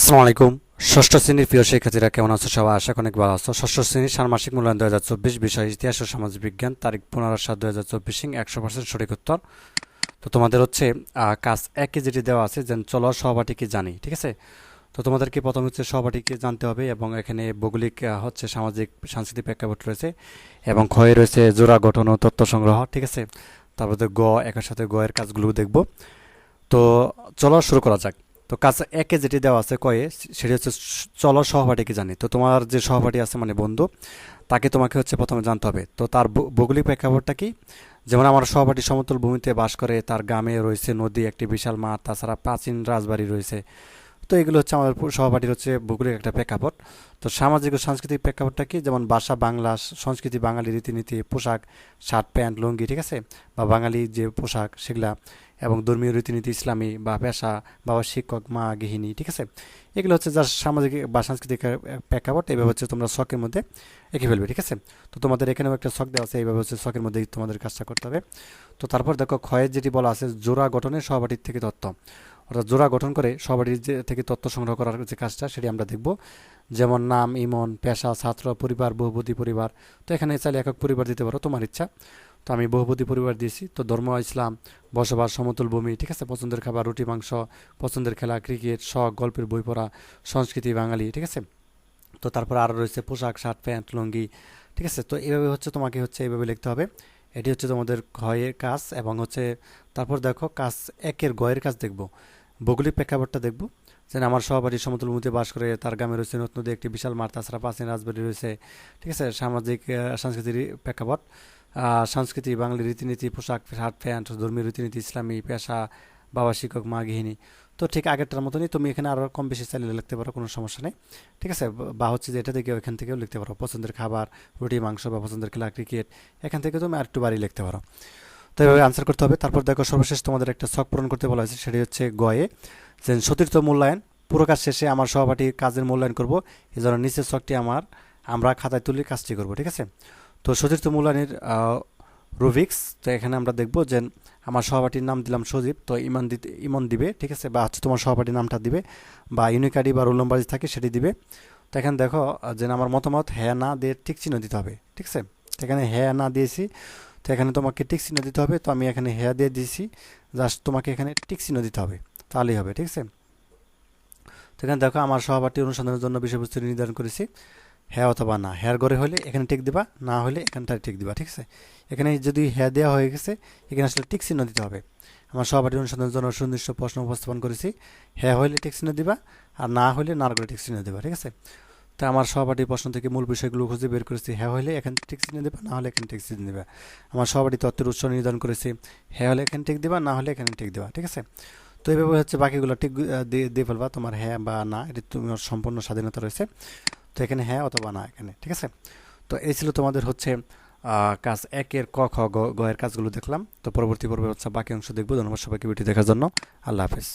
আসসালামু আলাইকুম। ষষ্ঠ শ্রেণির প্রিয় শিক্ষার্থীরা কেমন আছো সবাই? আশা অনেক ভালো আছো। ষষ্ঠ শ্রেণির ষান্মাসিক মূল্যায়ন দু হাজার চব্বিশ বিষয়, ইতিহাস ও সমাজ বিজ্ঞান, তারিখ পনেরো সাত দু হাজার চব্বিশ একশো পার্সেন্ট সঠিক উত্তর। তো তোমাদের হচ্ছে কাজ একে যেটি দেওয়া আছে, যেন চলো সহপাঠী কি জানি, ঠিক আছে? তো তোমাদেরকে প্রথম হচ্ছে সহপাঠীকে জানতে হবে এবং এখানে ভৌগোলিক হচ্ছে সামাজিক, সাংস্কৃতিক প্রেক্ষাপট রয়েছে এবং ক্ষয়ে রয়েছে জোড়া গঠন ও তথ্য সংগ্রহ, ঠিক আছে? তারপরে গ, একের সাথে গ এর কাজগুলো দেখব। তো চলো শুরু করা যাক। তো কাজ একে যেটি দেওয়া আছে কয়ে সেটি হচ্ছে চলো সহপাঠীকে জানি। তো তোমার যে সহপাঠী আছে মানে বন্ধু, তাকে তোমাকে হচ্ছে প্রথমে জানতে হবে। তো তার ভৌগোলিক প্রেক্ষাপটটা কি? যেমন আমার সহপাঠী সমতল ভূমিতে বাস করে, তার গ্রামে রয়েছে নদী, একটি বিশাল মাঠ, তাছাড়া প্রাচীন রাজবাড়ি রয়েছে। তো এগুলো হচ্ছে আমাদের সহপাঠীর হচ্ছে ভৌগোলিক একটা প্রেক্ষাপট। তো সামাজিক ও সাংস্কৃতিক প্রেক্ষাপটটা কি? যেমন ভাষা বাংলা সংস্কৃতি, বাঙালি রীতিনীতি, পোশাক, শার্ট, প্যান্ট, লুঙ্গি, ঠিক আছে? বা বাঙালি যে পোশাক সেগুলা এবং ধর্মীয় রীতিনীতি, ইসলামী বা পেশা বাবা শিক্ষক, মা, গৃহিণী, ঠিক আছে? এগুলো হচ্ছে যা সামাজিক বা সাংস্কৃতিক প্রেক্ষাপট। এইভাবে হচ্ছে তোমরা শখের মধ্যে এঁকে ফেলবে, ঠিক আছে? তো তোমাদের এখানেও একটা শখ দেওয়া আছে, এইভাবে হচ্ছে শখের মধ্যেই তোমাদের কাজটা করতে হবে। তো তারপর দেখো ক্ষয়ের যেটি বলা আছে, জোড়া গঠনের সহপাঠীর থেকে তথ্য অর্থাৎ জোড়া গঠন করে সবারই থেকে তথ্য সংগ্রহ করার যে কাজটা, সেটি আমরা দেখব। যেমন নাম, ইমন, পেশা, ছাত্র, পরিবার, বহুপতি পরিবার। তো এখানে চাইলে একক পরিবার দিতে পারো, তোমার ইচ্ছা। তো আমি বহুপতি পরিবার দিয়েছি। তো ধর্ম, ইসলাম, বসবাস, সমতল ভূমি, ঠিক আছে? পছন্দের খাবার, রুটি, মাংস, পছন্দের খেলা, ক্রিকেট, শখ, গল্পের বই পড়া, সংস্কৃতি, বাঙালি, ঠিক আছে? তো তারপর আরও রয়েছে পোশাক, শার্ট, প্যান্ট, লুঙ্গি, ঠিক আছে? তো এইভাবে হচ্ছে তোমাকে হচ্ছে এইভাবে লিখতে হবে। এটি হচ্ছে তোমাদের ঘয়ের কাজ এবং হচ্ছে, তারপর দেখো কাজ, একের গয়ের কাজ দেখব। ভৌগোলিক প্রেক্ষাপটটা দেখব। যেন আমার সহপাঠী সমতল ভূমিতে বাস করে তার গ্রামে রয়েছে নতুন নদী, একটি বিশাল মাঠ, তাছাড়া প্রাচীন রাজবাড়ি রয়েছে। ঠিক আছে? সামাজিক সাংস্কৃতিক প্রেক্ষাপট। সংস্কৃতি, বাঙালি রীতিনীতি, পোশাক শার্ট প্যান্ট, ধর্মীয় রীতিনীতি, ইসলামী পেশা, বাবা শিক্ষক, মা গৃহিণী। তো ঠিক আগেরটার মতনই তুমি এখানে আরও কম বেশি চালিয়ে লিখতে পারো, কোনো সমস্যা নেই। ঠিক আছে? বা হচ্ছে যে এটা থেকে এখান থেকেও লিখতে পারো। পছন্দের খাবার, রুটি, মাংস বা পছন্দের খেলা, ক্রিকেট, এখান থেকে তুমি আর একটু বাড়ি লিখতে পারো। তো এভাবে আনসার করতে হবে। তারপর দেখো সর্বশেষ তোমাদের একটা শখ পূরণ করতে বলা হয়েছে, সেটি হচ্ছে গয়ে। যে সতীর্থ মূল্যায়ন পুরো কাজ শেষে আমার সহপাঠী কাজের মূল্যায়ন করব এই জন্য নিচের শখটি আমার, আমরা খাতায় তুলে কাজটি করব, ঠিক আছে? তো সতীর্থ মূল্যায়নের রুভিক্স তো এখানে আমরা দেখব যে আমার সহপাঠীর নাম দিলাম সজীব, তো ইমান দিতে, ইমন দিবে, ঠিক আছে? বা হচ্ছে তোমার সহপাঠীর নামটা দিবে, বা ইউনিক আইডি বা রোল নম্বর থাকে সেটি দিবে। তো এখানে দেখো যে আমার মতামত হ্যাঁ না, দিয়ে ঠিক চিহ্ন দিতে হবে, ঠিক আছে? এখানে হ্যাঁ না দিয়েছি। তো এখানে তোমাকে টিক চিহ্ন দিতে হবে, তো আমি এখানে হেয়া দিয়ে দিয়েছি। জাস্ট তোমাকে এখানে টিক চিহ্ন দিতে হবে, তাহলেই হবে, ঠিক আছে? তো এখানে দেখো, আমার সহপাঠী অনুসন্ধানের জন্য বিষয়বস্তু নির্ধারণ করেছি। হ্যাঁ অথবা না হ্যার ঘরে হলে এখানে টিক দিবা, না হলে এখানটায় টিক দিবা, ঠিক আছে? এখানে যদি হ্যাঁ দেওয়া হয়ে গেছে, এখানে আসলে টিক চিহ্ন দিতে হবে। আমার সহপাঠী অনুসন্ধানের জন্য সুনির্দিষ্ট প্রশ্ন উপস্থাপন করেছি। হ্যাঁ হলে টিক চিহ্ন দিবা, আর না হলে না করে টিক চিহ্ন দিবা, ঠিক আছে? তো আমার সহপাঠী প্রশ্ন থেকে মূল বিষয়গুলো খুঁজে বের করেছি। হ্যাঁ হলে এখানে টিক চিহ্ন দিবা, না হলে এখানে টিক চিহ্ন দিবা। আমার সহপাঠী তত্ত্বের উৎস নির্ধারণ করেছি। হ্যাঁ হলে এখানে টিক দিবা, না হলে এখানে টিক দিবা, ঠিক আছে? তো এইভাবে হচ্ছে বাকিগুলো টিক দিয়ে দিয়ে ফেলবা, তোমার হ্যাঁ বা না, এটি তোমার সম্পূর্ণ স্বাধীনতা রয়েছে। তো এখানে হ্যাঁ অথবা না এখানে, ঠিক আছে? তো এই ছিল তোমাদের হচ্ছে কাজ একের ক, খ, গ গ এর কাজগুলো দেখলাম। তো পরবর্তী পর্বে হচ্ছে বাকি অংশ দেখব। ধন্যবাদ সবাইকে ভিডিও দেখার জন্য। আল্লাহ হাফেজ।